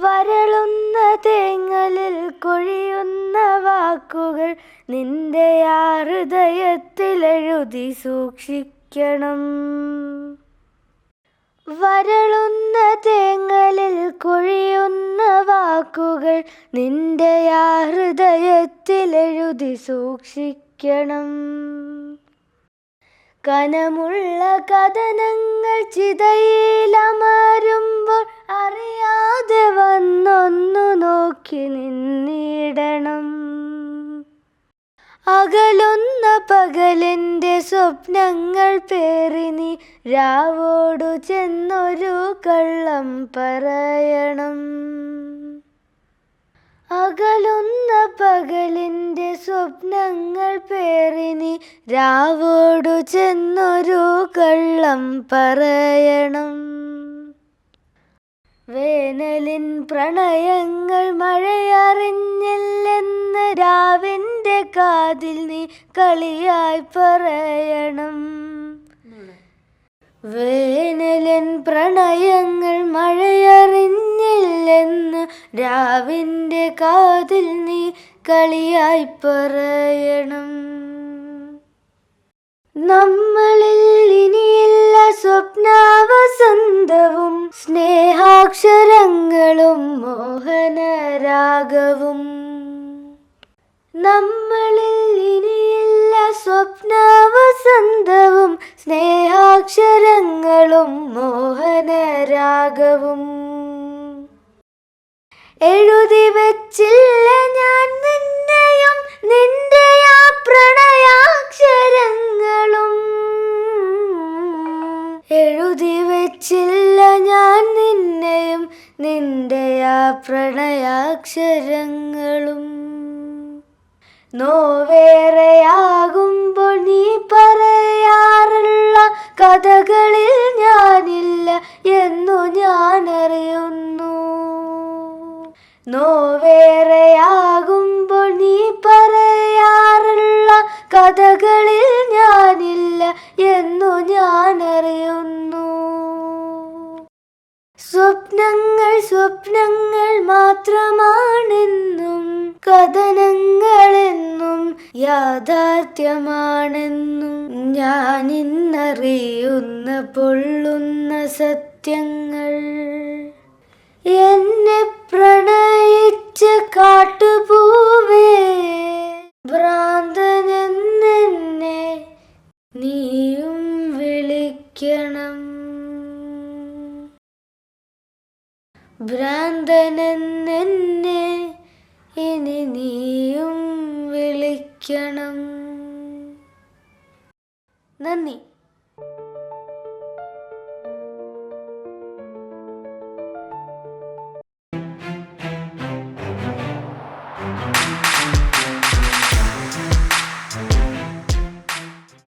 വരളുന്ന തേങ്ങലിൽ കൊഴിയുന്ന വാക്കുകൾ നിന്റെ ആ ഹൃദയത്തിൽ എഴുതി സൂക്ഷിക്കണം. വരളുന്ന തേങ്ങലിൽ കൊഴിയുന്ന വാക്കുകൾ നിന്റെ ആ ഹൃദയത്തിൽ എഴുതി സൂക്ഷിക്കണം. കനമുള്ള കഥനങ്ങൾ ചിതയിലമരുമ്പോൾ അറിയാതെ വന്നൊന്നു നോക്കി നിന്നിടണം. അകലുന്ന പകലിന്റെ സ്വപ്നങ്ങൾ പേറി നീ രാവോടു ചെന്നൊരു കള്ളം പറയണം. അകലുന്ന പകലിന്റെ സ്വപ്നങ്ങൾ പേറിനി രാവോടു ചെന്നൊരു കള്ളം പറയണം. വേനലിൻ പ്രണയങ്ങൾ മഴയറിഞ്ഞില്ലെന്ന് രാവിന്റെ കാതിൽ നീ കളിയായി പറയണം. വേനലിൻ പ്രണയങ്ങൾ മഴയറിഞ്ഞില്ലെന്ന് രാവിന്റെ കാതിൽ നീ കളിയായി പറയണം. നമ്മളിൽ ഇനിയില്ല സ്വപ്നാവസന്തവും സ്നേഹാക്ഷരങ്ങളും മോഹനരാഗവും. നമ്മളിൽ ഇനിയില്ല സ്വപ്നാവസന്തവും സ്നേഹാക്ഷരങ്ങളും മോഹനരാഗവും. എഴുതി വച്ചില്ല ഞാൻ നിന്നെയും നിന്റെ ആ പ്രണയാക്ഷരങ്ങളും. എഴുതി വച്ചില്ല ഞാൻ നിന്നെയും നിന്റെ ആ പ്രണയാക്ഷരങ്ങളും. നോവേറെയാകുമ്പോൾ നീ പറയാറുള്ള കഥകളിൽ ഞാനില്ല എന്നു ഞാൻ അറിയുന്നു നോവേറെയാകുമ്പോൾ നീ പറയാറുള്ള കഥകളിൽ ഞാനില്ല എന്നു ഞാൻ അറിയുന്നു സ്വപ്നങ്ങൾ സ്വപ്നങ്ങൾ മാത്രമാണെന്നും കഥനങ്ങളെന്നും യാഥാർത്ഥ്യമാണെന്നും ഞാൻ ഇന്നറിയുന്ന പൊള്ളുന്ന സത്യങ്ങൾ. എന്നെ പ്രണയിച്ച കാട്ടുപൂവേ ഭ്രാന്തനെന്നെ നീയും വിളിക്കണം. ഭ്രാന്തനെന്നെ ഇനി നീയും വിളിക്കണം. നന്ദി.